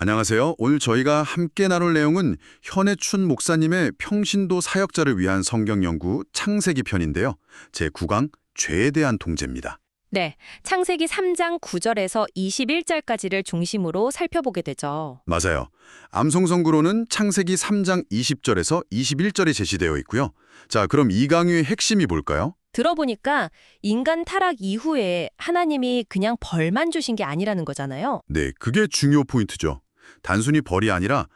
안녕하세요. 오늘 저희가 함께 나눌 내용은 현해춘 목사님의 평신도 사역자를 위한 성경 연구 창세기 편인데요. 제 9강 죄에 대한 통제입니다. 네, 창세기 3장 9절에서 21절까지를 중심으로 살펴보게 되죠. 맞아요. 암송성구로는 창세기 3장 20절에서 21절이 제시되어 있고요. 자, 그럼 이 강의의 핵심이 뭘까요? 들어보니까 인간 타락 이후에 하나님이 그냥 벌만 주신 게 아니라는 거잖아요. 네, 그게 중요 포인트죠. 단순히 벌이 아니라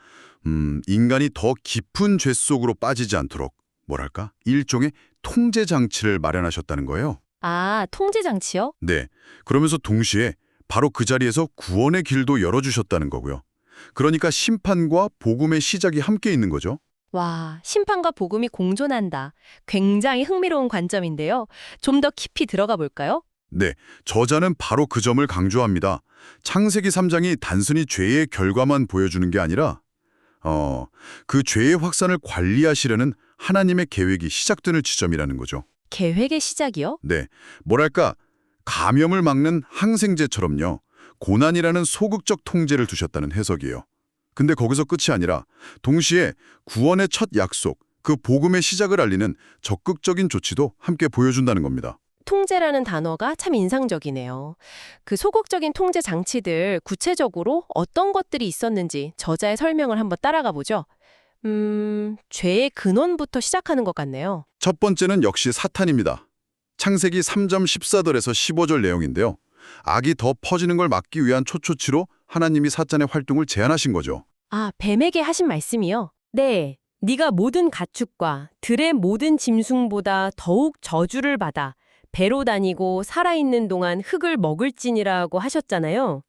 음, 인간이 더 깊은 죄 속으로 빠지지 않도록 뭐랄까? 일종의 통제 장치를 마련하셨다는 거예요. 아, 통제 장치요? 네. 그러면서 동시에 바로 그 자리에서 구원의 길도 열어주셨다는 거고요. 그러니까 심판과 복음의 시작이 함께 있는 거죠. 와, 심판과 복음이 공존한다. 굉장히 흥미로운 관점인데요. 좀 더 깊이 들어가 볼까요? 네. 저자는 바로 그 점을 강조합니다. 창세기 3장이 단순히 죄의 결과만 보여주는 게 아니라 어, 그 죄의 확산을 관리하시려는 하나님의 계획이 시작되는 지점이라는 거죠. 계획의 시작이요? 네. 뭐랄까 감염을 막는 항생제처럼요. 고난이라는 소극적 통제를 두셨다는 해석이에요. 근데 거기서 끝이 아니라 동시에 구원의 첫 약속, 그 복음의 시작을 알리는 적극적인 조치도 함께 보여준다는 겁니다. 통제라는 단어가 참 인상적이네요. 그 소극적인 통제 장치들 구체적으로 어떤 것들이 있었는지 저자의 설명을 한번 따라가 보죠. 음, 죄의 근원부터 시작하는 것 같네요. 첫 번째는 역시 사탄입니다. 창세기 3점 14절에서 15절 내용인데요. 악이 더 퍼지는 걸 막기 위한 초초치로 하나님이 사탄의 활동을 제한하신 거죠. 아, 뱀에게 하신 말씀이요? 네. 네가 모든 가축과 들의 모든 짐승보다 더욱 저주를 받아 배로 다니고 살아있는 동안 흙을 먹을지니라고 하셨잖아요.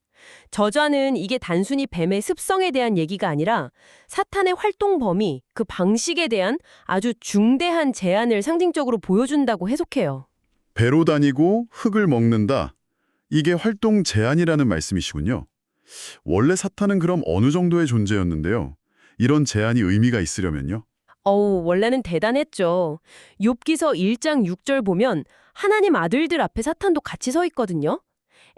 저자는 이게 단순히 뱀의 습성에 대한 얘기가 아니라 사탄의 활동 범위, 그 방식에 대한 아주 중대한 제한을 상징적으로 보여준다고 해석해요. 배로 다니고 흙을 먹는다. 이게 활동 제한이라는 말씀이시군요. 원래 사탄은 그럼 어느 정도의 존재였는데요. 이런 제한이 의미가 있으려면요. 어우, 원래는 대단했죠. 욥기서 1장 6절 보면 하나님 아들들 앞에 사탄도 같이 서 있거든요.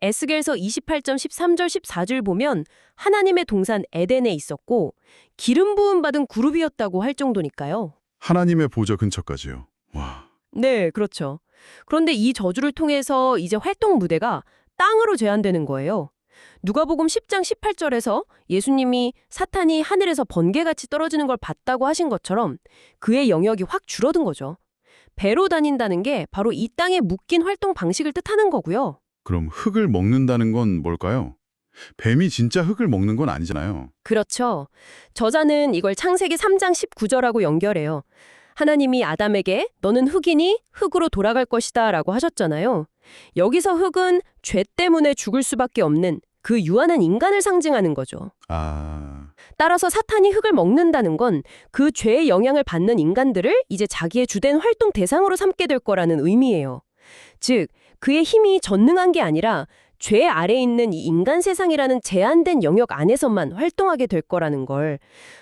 에스겔서 28점 13절 14절 보면 하나님의 동산 에덴에 있었고 기름 부음 받은 그룹이었다고 할 정도니까요. 하나님의 보좌 근처까지요. 와. 네, 그렇죠. 그런데 이 저주를 통해서 이제 활동 무대가 땅으로 제한되는 거예요. 누가복음 10장 18절에서 예수님이 사탄이 하늘에서 번개같이 떨어지는 걸 봤다고 하신 것처럼 그의 영역이 확 줄어든 거죠. 배로 다닌다는 게 바로 이 땅에 묶인 활동 방식을 뜻하는 거고요. 그럼 흙을 먹는다는 건 뭘까요? 뱀이 진짜 흙을 먹는 건 아니잖아요. 그렇죠. 저자는 이걸 창세기 3장 19절하고 연결해요. 하나님이 아담에게 너는 흙이니 흙으로 돌아갈 것이다 라고 하셨잖아요. 여기서 흙은 죄 때문에 죽을 수밖에 없는 그 유한한 인간을 상징하는 거죠. 아, 따라서 사탄이 흙을 먹는다는 건 그 죄의 영향을 받는 인간들을 이제 자기의 주된 활동 대상으로 삼게 될 거라는 의미예요. 즉, 그의 힘이 전능한 게 아니라 죄 아래 있는 이 인간 세상이라는 제한된 영역 안에서만 활동하게 될 거라는 걸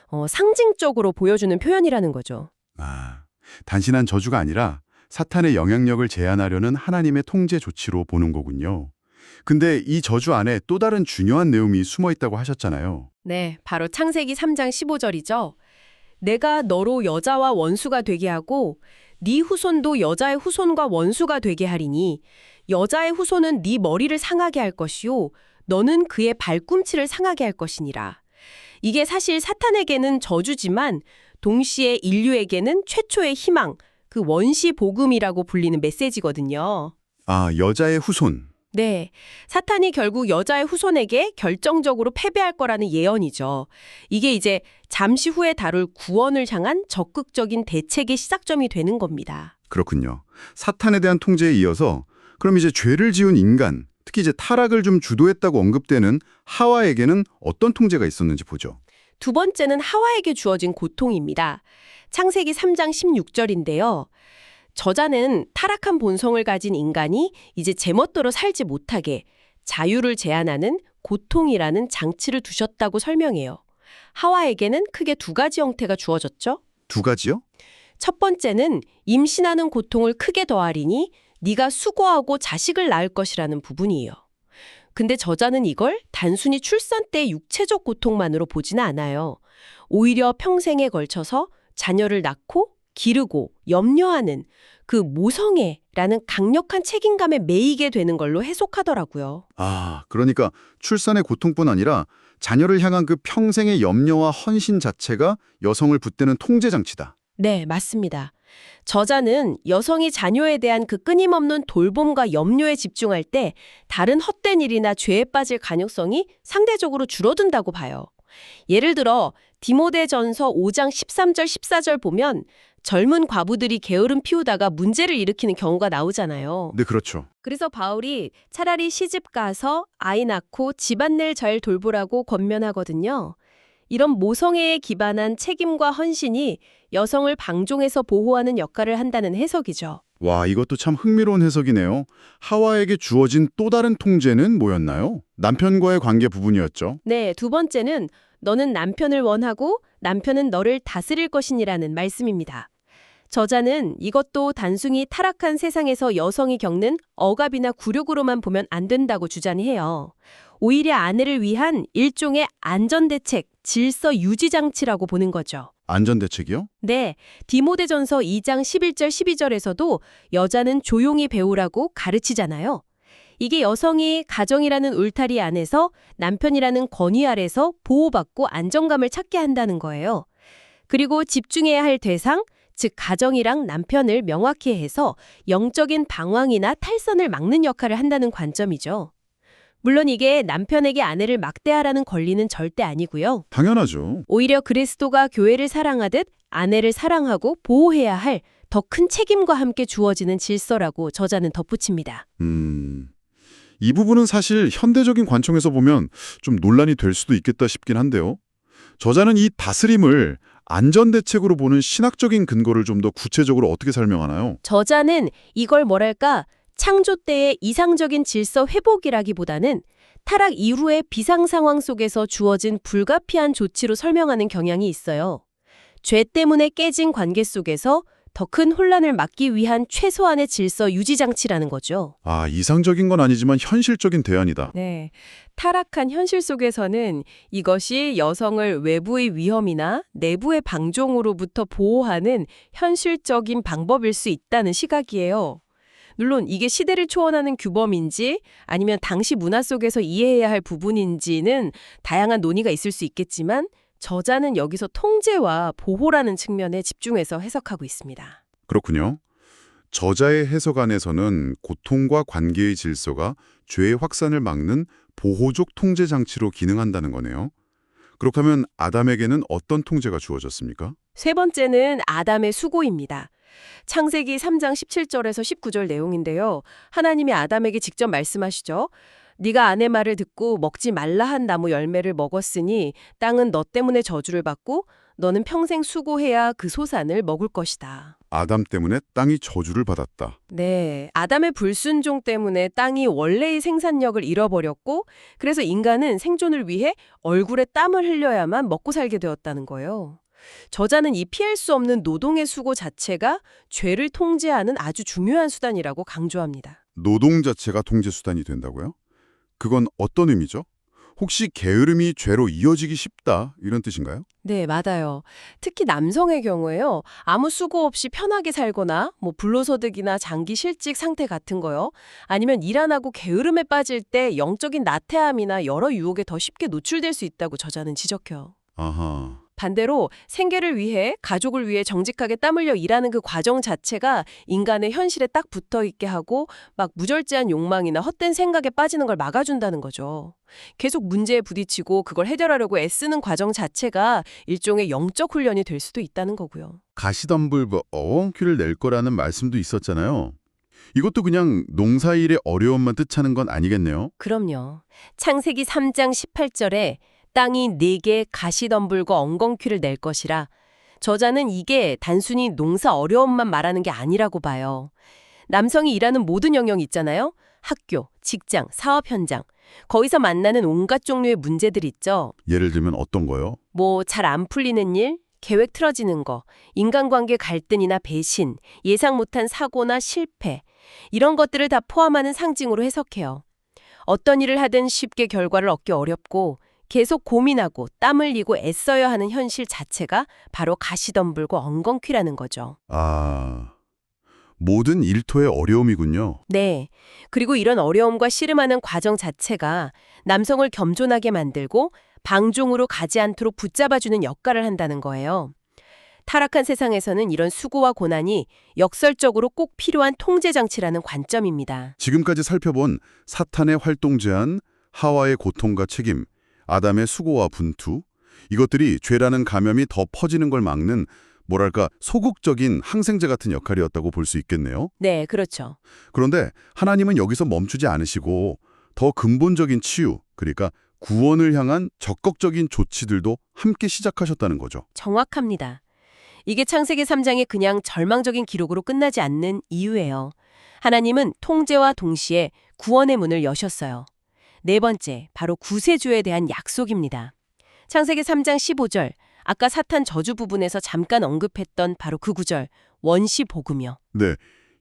어, 상징적으로 보여주는 표현이라는 거죠. 아, 단순한 저주가 아니라 사탄의 영향력을 제한하려는 하나님의 통제 조치로 보는 거군요. 근데 이 저주 안에 또 다른 중요한 내용이 숨어 있다고 하셨잖아요. 네, 바로 창세기 3장 15절이죠. 내가 너로 여자와 원수가 되게 하고 네 후손도 여자의 후손과 원수가 되게 하리니 여자의 후손은 네 머리를 상하게 할 것이요 너는 그의 발꿈치를 상하게 할 것이니라. 이게 사실 사탄에게는 저주지만 동시에 인류에게는 최초의 희망, 그 원시 복음이라고 불리는 메시지거든요. 아, 여자의 후손. 네. 사탄이 결국 여자의 후손에게 결정적으로 패배할 거라는 예언이죠. 이게 이제 잠시 후에 다룰 구원을 향한 적극적인 대책의 시작점이 되는 겁니다. 그렇군요. 사탄에 대한 통제에 이어서 그럼 이제 죄를 지은 인간, 특히 이제 타락을 좀 주도했다고 언급되는 하와에게는 어떤 통제가 있었는지 보죠. 두 번째는 하와에게 주어진 고통입니다. 창세기 3장 16절인데요. 저자는 타락한 본성을 가진 인간이 이제 제멋대로 살지 못하게 자유를 제한하는 고통이라는 장치를 두셨다고 설명해요. 하와에게는 크게 두 가지 형태가 주어졌죠. 두 가지요? 첫 번째는 임신하는 고통을 크게 더하리니 네가 수고하고 자식을 낳을 것이라는 부분이에요. 근데 저자는 이걸 단순히 출산 때 육체적 고통만으로 보지는 않아요. 오히려 평생에 걸쳐서 자녀를 낳고 기르고 염려하는 그 모성애라는 강력한 책임감에 매이게 되는 걸로 해석하더라고요. 아, 그러니까 출산의 고통뿐 아니라 자녀를 향한 그 평생의 염려와 헌신 자체가 여성을 붙드는 통제 장치다. 네, 맞습니다. 저자는 여성이 자녀에 대한 그 끊임없는 돌봄과 염려에 집중할 때 다른 헛된 일이나 죄에 빠질 가능성이 상대적으로 줄어든다고 봐요. 예를 들어 디모데전서 5장 13절 14절 보면 젊은 과부들이 게으름 피우다가 문제를 일으키는 경우가 나오잖아요. 네, 그렇죠. 그래서 바울이 차라리 시집 가서 아이 낳고 집안일 잘 돌보라고 권면하거든요. 이런 모성애에 기반한 책임과 헌신이 여성을 방종에서 보호하는 역할을 한다는 해석이죠. 와, 이것도 참 흥미로운 해석이네요. 하와에게 주어진 또 다른 통제는 뭐였나요? 남편과의 관계 부분이었죠. 네, 두 번째는 너는 남편을 원하고 남편은 너를 다스릴 것이니라는 말씀입니다. 저자는 이것도 단순히 타락한 세상에서 여성이 겪는 억압이나 굴욕으로만 보면 안 된다고 주장해요. 오히려 아내를 위한 일종의 안전대책, 질서 유지 장치라고 보는 거죠. 안전대책이요? 네, 디모데전서 2장 11절 12절에서도 여자는 조용히 배우라고 가르치잖아요. 이게 여성이 가정이라는 울타리 안에서 남편이라는 권위 아래서 보호받고 안정감을 찾게 한다는 거예요. 그리고 집중해야 할 대상, 즉 가정이랑 남편을 명확히 해서 영적인 방황이나 탈선을 막는 역할을 한다는 관점이죠. 물론 이게 남편에게 아내를 막대하라는 권리는 절대 아니고요. 당연하죠. 오히려 그리스도가 교회를 사랑하듯 아내를 사랑하고 보호해야 할 더 큰 책임과 함께 주어지는 질서라고 저자는 덧붙입니다. 음. 이 부분은 사실 현대적인 관점에서 보면 좀 논란이 될 수도 있겠다 싶긴 한데요. 저자는 이 다스림을 안전대책으로 보는 신학적인 근거를 좀 더 구체적으로 어떻게 설명하나요? 저자는 이걸 뭐랄까 창조 때의 이상적인 질서 회복이라기보다는 타락 이후의 비상 상황 속에서 주어진 불가피한 조치로 설명하는 경향이 있어요. 죄 때문에 깨진 관계 속에서 더 큰 혼란을 막기 위한 최소한의 질서 유지 장치라는 거죠. 아, 이상적인 건 아니지만 현실적인 대안이다. 네. 타락한 현실 속에서는 이것이 여성을 외부의 위험이나 내부의 방종으로부터 보호하는 현실적인 방법일 수 있다는 시각이에요. 물론 이게 시대를 초월하는 규범인지 아니면 당시 문화 속에서 이해해야 할 부분인지는 다양한 논의가 있을 수 있겠지만 저자는 여기서 통제와 보호라는 측면에 집중해서 해석하고 있습니다. 그렇군요. 저자의 해석 안에서는 고통과 관계의 질서가 죄의 확산을 막는 보호적 통제 장치로 기능한다는 거네요. 그렇다면 아담에게는 어떤 통제가 주어졌습니까? 세 번째는 아담의 수고입니다. 창세기 3장 17절에서 19절 내용인데요. 하나님이 아담에게 직접 말씀하시죠. 네가 아내 말을 듣고 먹지 말라 한 나무 열매를 먹었으니 땅은 너 때문에 저주를 받고 너는 평생 수고해야 그 소산을 먹을 것이다. 아담 때문에 땅이 저주를 받았다. 네, 아담의 불순종 때문에 땅이 원래의 생산력을 잃어버렸고 그래서 인간은 생존을 위해 얼굴에 땀을 흘려야만 먹고 살게 되었다는 거예요. 저자는 이 피할 수 없는 노동의 수고 자체가 죄를 통제하는 아주 중요한 수단이라고 강조합니다. 노동 자체가 통제 수단이 된다고요? 그건 어떤 의미죠? 혹시 게으름이 죄로 이어지기 쉽다 이런 뜻인가요? 네, 맞아요. 특히 남성의 경우에요. 아무 수고 없이 편하게 살거나 뭐 불로소득이나 장기 실직 상태 같은 거요. 아니면 일 안 하고 게으름에 빠질 때 영적인 나태함이나 여러 유혹에 더 쉽게 노출될 수 있다고 저자는 지적해요. 아하. 반대로 생계를 위해 가족을 위해 정직하게 땀 흘려 일하는 그 과정 자체가 인간의 현실에 딱 붙어 있게 하고 막 무절제한 욕망이나 헛된 생각에 빠지는 걸 막아준다는 거죠. 계속 문제에 부딪히고 그걸 해결하려고 애쓰는 과정 자체가 일종의 영적 훈련이 될 수도 있다는 거고요. 가시덤불브 어원큐를 낼 거라는 말씀도 있었잖아요. 이것도 그냥 농사일의 어려움만 뜻하는 건 아니겠네요. 그럼요. 창세기 3장 18절에 땅이 네게 가시덤불과 엉겅퀴를 낼 것이라 저자는 이게 단순히 농사 어려움만 말하는 게 아니라고 봐요. 남성이 일하는 모든 영역 있잖아요. 학교, 직장, 사업 현장. 거기서 만나는 온갖 종류의 문제들 있죠. 예를 들면 어떤 거요? 뭐 잘 안 풀리는 일, 계획 틀어지는 거, 인간관계 갈등이나 배신, 예상 못한 사고나 실패 이런 것들을 다 포함하는 상징으로 해석해요. 어떤 일을 하든 쉽게 결과를 얻기 어렵고 계속 고민하고 땀 흘리고 애써야 하는 현실 자체가 바로 가시덤불고 엉겅퀴라는 거죠. 아, 모든 일터의 어려움이군요. 네. 그리고 이런 어려움과 씨름하는 과정 자체가 남성을 겸손하게 만들고 방종으로 가지 않도록 붙잡아주는 역할을 한다는 거예요. 타락한 세상에서는 이런 수고와 고난이 역설적으로 꼭 필요한 통제장치라는 관점입니다. 지금까지 살펴본 사탄의 활동 제한, 하와의 고통과 책임, 아담의 수고와 분투, 이것들이 죄라는 감염이 더 퍼지는 걸 막는 뭐랄까 소극적인 항생제 같은 역할이었다고 볼 수 있겠네요. 네, 그렇죠. 그런데 하나님은 여기서 멈추지 않으시고 더 근본적인 치유, 그러니까 구원을 향한 적극적인 조치들도 함께 시작하셨다는 거죠. 정확합니다. 이게 창세기 3장의 그냥 절망적인 기록으로 끝나지 않는 이유예요. 하나님은 통제와 동시에 구원의 문을 여셨어요. 네 번째, 바로 구세주에 대한 약속입니다. 창세기 3장 15절, 아까 사탄 저주 부분에서 잠깐 언급했던 바로 그 구절, 원시 복음이요. 네,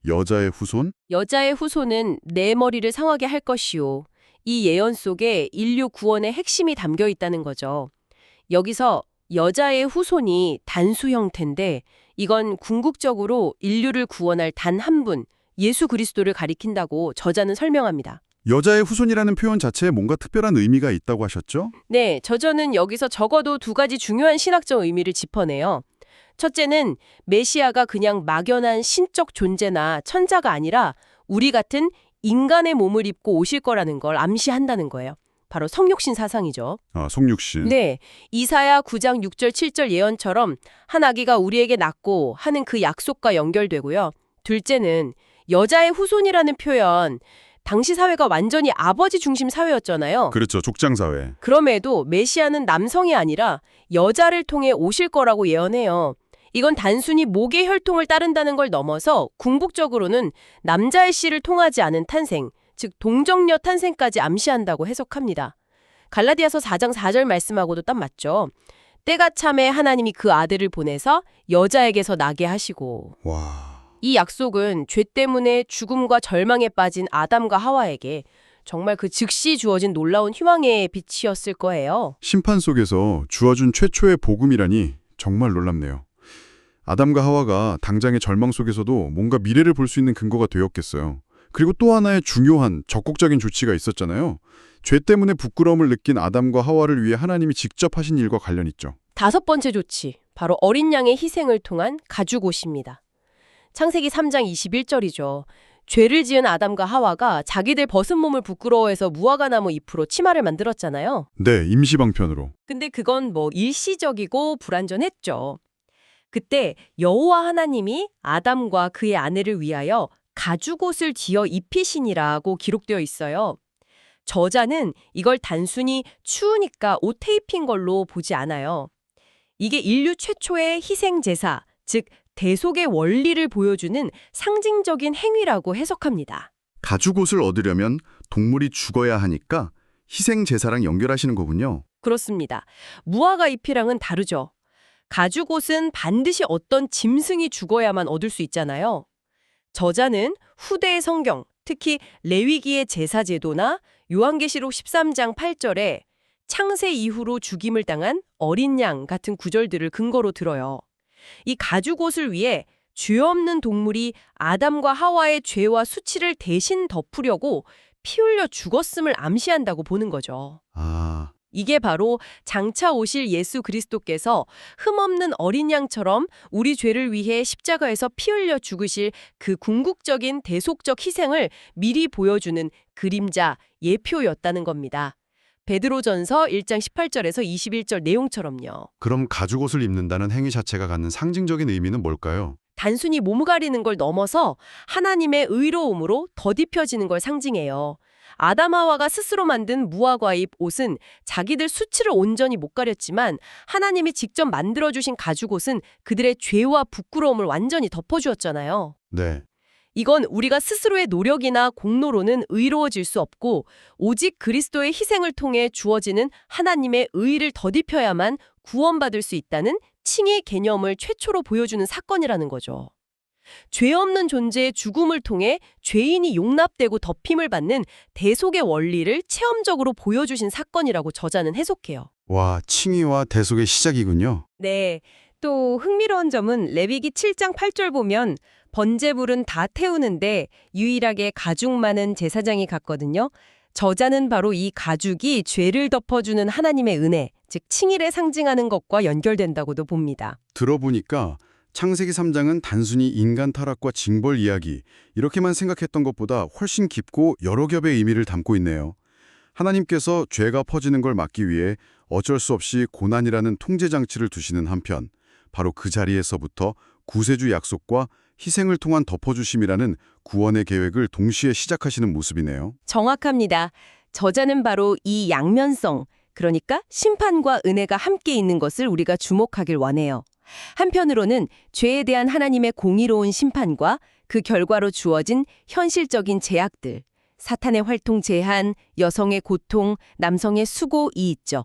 여자의 후손? 여자의 후손은 내 머리를 상하게 할 것이요. 이 예언 속에 인류 구원의 핵심이 담겨 있다는 거죠. 여기서 여자의 후손이 단수 형태인데 이건 궁극적으로 인류를 구원할 단 한 분, 예수 그리스도를 가리킨다고 저자는 설명합니다. 여자의 후손이라는 표현 자체에 뭔가 특별한 의미가 있다고 하셨죠? 네, 저자는 여기서 적어도 두 가지 중요한 신학적 의미를 짚어내요. 첫째는 메시아가 그냥 막연한 신적 존재나 천자가 아니라 우리 같은 인간의 몸을 입고 오실 거라는 걸 암시한다는 거예요. 바로 성육신 사상이죠. 아, 송육신. 네, 이사야 9장 6절 7절 예언처럼 한 아기가 우리에게 낳고 하는 그 약속과 연결되고요. 둘째는 여자의 후손이라는 표현. 당시 사회가 완전히 아버지 중심 사회였잖아요. 그렇죠. 족장 사회. 그럼에도 메시아는 남성이 아니라 여자를 통해 오실 거라고 예언해요. 이건 단순히 목의 혈통을 따른다는 걸 넘어서 궁극적으로는 남자의 씨를 통하지 않은 탄생, 즉 동정녀 탄생까지 암시한다고 해석합니다. 갈라디아서 4장 4절 말씀하고도 딱 맞죠. 때가 참에 하나님이 그 아들을 보내서 여자에게서 나게 하시고 와. 이 약속은 죄 때문에 죽음과 절망에 빠진 아담과 하와에게 정말 그 즉시 주어진 놀라운 희망의 빛이었을 거예요. 심판 속에서 주어준 최초의 복음이라니 정말 놀랍네요. 아담과 하와가 당장의 절망 속에서도 뭔가 미래를 볼 수 있는 근거가 되었겠어요. 그리고 또 하나의 중요한 적극적인 조치가 있었잖아요. 죄 때문에 부끄러움을 느낀 아담과 하와를 위해 하나님이 직접 하신 일과 관련 있죠. 다섯 번째 조치, 바로 어린 양의 희생을 통한 가죽 옷입니다. 창세기 3장 21절이죠. 죄를 지은 아담과 하와가 자기들 벗은 몸을 부끄러워해서 무화과 나무 잎으로 치마를 만들었잖아요. 네, 임시방편으로. 근데 그건 뭐 일시적이고 불완전했죠. 그때 여호와 하나님이 아담과 그의 아내를 위하여 가죽옷을 지어 입히시니라고 기록되어 있어요. 저자는 이걸 단순히 추우니까 옷에 입힌 걸로 보지 않아요. 이게 인류 최초의 희생 제사, 즉 대속의 원리를 보여주는 상징적인 행위라고 해석합니다. 가죽옷을 얻으려면 동물이 죽어야 하니까 희생 제사랑 연결하시는 거군요. 그렇습니다. 무화과 잎이랑은 다르죠. 가죽옷은 반드시 어떤 짐승이 죽어야만 얻을 수 있잖아요. 저자는 후대의 성경, 특히 레위기의 제사 제도나 요한계시록 13장 8절에 창세 이후로 죽임을 당한 어린 양 같은 구절들을 근거로 들어요. 이 가죽 옷을 위해 죄 없는 동물이 아담과 하와의 죄와 수치를 대신 덮으려고 피 흘려 죽었음을 암시한다고 보는 거죠. 아, 이게 바로 장차 오실 예수 그리스도께서 흠없는 어린 양처럼 우리 죄를 위해 십자가에서 피 흘려 죽으실 그 궁극적인 대속적 희생을 미리 보여주는 그림자, 예표였다는 겁니다. 베드로전서 1장 18절에서 21절 내용처럼요. 그럼 가죽 옷을 입는다는 행위 자체가 갖는 상징적인 의미는 뭘까요? 단순히 몸 가리는 걸 넘어서 하나님의 의로움으로 덧입혀지는 걸 상징해요. 아담하와가 스스로 만든 무화과잎 옷은 자기들 수치를 온전히 못 가렸지만 하나님이 직접 만들어주신 가죽옷은 그들의 죄와 부끄러움을 완전히 덮어주었잖아요. 네. 이건 우리가 스스로의 노력이나 공로로는 의로워질 수 없고 오직 그리스도의 희생을 통해 주어지는 하나님의 의를 덧입혀야만 구원받을 수 있다는 칭의 개념을 최초로 보여주는 사건이라는 거죠. 죄 없는 존재의 죽음을 통해 죄인이 용납되고 덮임을 받는 대속의 원리를 체험적으로 보여주신 사건이라고 저자는 해석해요. 와, 칭의와 대속의 시작이군요. 네. 또 흥미로운 점은 레위기 7장 8절 보면 번제불은 다 태우는데 유일하게 가죽 많은 제사장이 갔거든요. 저자는 바로 이 가죽이 죄를 덮어주는 하나님의 은혜, 즉 칭의를 상징하는 것과 연결된다고도 봅니다. 들어보니까 창세기 3장은 단순히 인간 타락과 징벌 이야기 이렇게만 생각했던 것보다 훨씬 깊고 여러 겹의 의미를 담고 있네요. 하나님께서 죄가 퍼지는 걸 막기 위해 어쩔 수 없이 고난이라는 통제 장치를 두시는 한편 바로 그 자리에서부터 구세주 약속과 희생을 통한 덮어주심이라는 구원의 계획을 동시에 시작하시는 모습이네요. 정확합니다. 저자는 바로 이 양면성, 그러니까 심판과 은혜가 함께 있는 것을 우리가 주목하길 원해요. 한편으로는 죄에 대한 하나님의 공의로운 심판과 그 결과로 주어진 현실적인 제약들, 사탄의 활동 제한, 여성의 고통, 남성의 수고 이 있죠.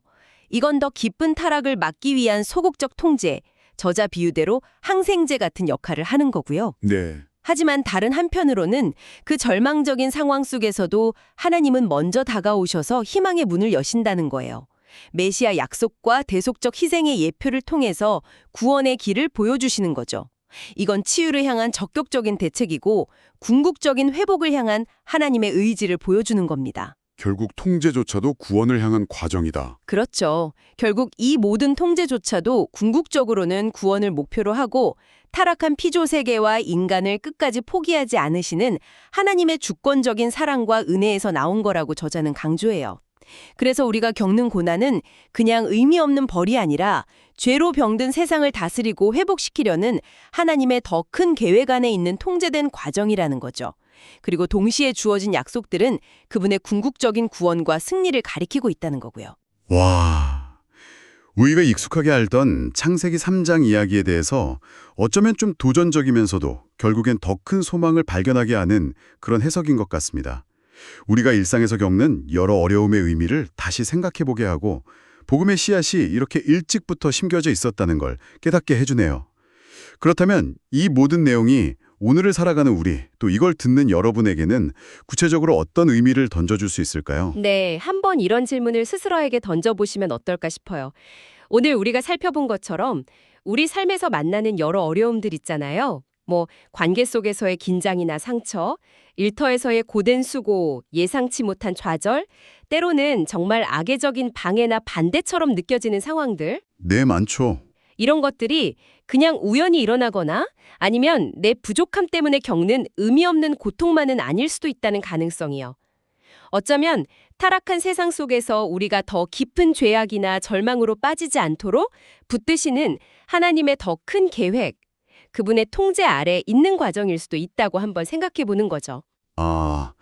이건 더 깊은 타락을 막기 위한 소극적 통제, 저자 비유대로 항생제 같은 역할을 하는 거고요. 네. 하지만 다른 한편으로는 그 절망적인 상황 속에서도 하나님은 먼저 다가오셔서 희망의 문을 여신다는 거예요. 메시아 약속과 대속적 희생의 예표를 통해서 구원의 길을 보여주시는 거죠. 이건 치유를 향한 적극적인 대책이고 궁극적인 회복을 향한 하나님의 의지를 보여주는 겁니다. 결국 통제조차도 구원을 향한 과정이다. 그렇죠. 결국 이 모든 통제조차도 궁극적으로는 구원을 목표로 하고 타락한 피조 세계와 인간을 끝까지 포기하지 않으시는 하나님의 주권적인 사랑과 은혜에서 나온 거라고 저자는 강조해요. 그래서 우리가 겪는 고난은 그냥 의미 없는 벌이 아니라 죄로 병든 세상을 다스리고 회복시키려는 하나님의 더 큰 계획 안에 있는 통제된 과정이라는 거죠. 그리고 동시에 주어진 약속들은 그분의 궁극적인 구원과 승리를 가리키고 있다는 거고요. 와, 우리가 익숙하게 알던 창세기 3장 이야기에 대해서 어쩌면 좀 도전적이면서도 결국엔 더 큰 소망을 발견하게 하는 그런 해석인 것 같습니다. 우리가 일상에서 겪는 여러 어려움의 의미를 다시 생각해보게 하고 복음의 씨앗이 이렇게 일찍부터 심겨져 있었다는 걸 깨닫게 해주네요. 그렇다면 이 모든 내용이 오늘을 살아가는 우리, 또 이걸 듣는 여러분에게는 구체적으로 어떤 의미를 던져줄 수 있을까요? 네, 한번 이런 질문을 스스로에게 던져보시면 어떨까 싶어요. 오늘 우리가 살펴본 것처럼 우리 삶에서 만나는 여러 어려움들 있잖아요. 뭐 관계 속에서의 긴장이나 상처, 일터에서의 고된 수고, 예상치 못한 좌절, 때로는 정말 악의적인 방해나 반대처럼 느껴지는 상황들. 네, 많죠. 이런 것들이 그냥 우연히 일어나거나 아니면 내 부족함 때문에 겪는 의미 없는 고통만은 아닐 수도 있다는 가능성이요. 어쩌면 타락한 세상 속에서 우리가 더 깊은 죄악이나 절망으로 빠지지 않도록 붙드시는 하나님의 더 큰 계획, 그분의 통제 아래 있는 과정일 수도 있다고 한번 생각해 보는 거죠. 아,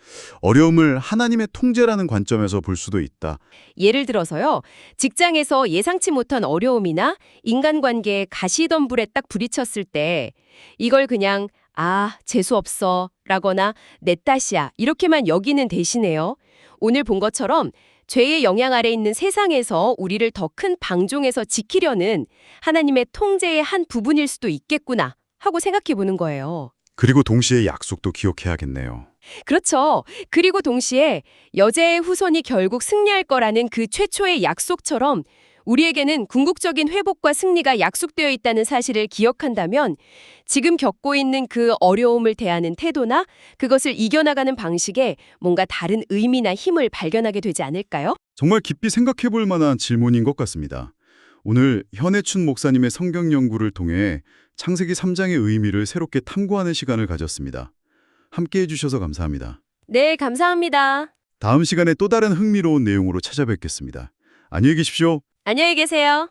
어려움을 하나님의 통제라는 관점에서 볼 수도 있다. 예를 들어서요, 직장에서 예상치 못한 어려움이나 인간관계에 가시덤불에 딱 부딪혔을 때 이걸 그냥 아, 재수없어 라거나 내 탓이야 이렇게만 여기는 대신에요. 오늘 본 것처럼 죄의 영향 아래 있는 세상에서 우리를 더 큰 방종에서 지키려는 하나님의 통제의 한 부분일 수도 있겠구나 하고 생각해 보는 거예요. 그리고 동시에 약속도 기억해야겠네요. 그렇죠. 그리고 동시에 여자의 후손이 결국 승리할 거라는 그 최초의 약속처럼 우리에게는 궁극적인 회복과 승리가 약속되어 있다는 사실을 기억한다면 지금 겪고 있는 그 어려움을 대하는 태도나 그것을 이겨나가는 방식에 뭔가 다른 의미나 힘을 발견하게 되지 않을까요? 정말 깊이 생각해 볼 만한 질문인 것 같습니다. 오늘 현해춘 목사님의 성경 연구를 통해 창세기 3장의 의미를 새롭게 탐구하는 시간을 가졌습니다. 함께 해 주셔서 감사합니다. 네, 감사합니다. 다음 시간에 또 다른 흥미로운 내용으로 찾아뵙겠습니다. 안녕히 계십시오. 안녕히 계세요.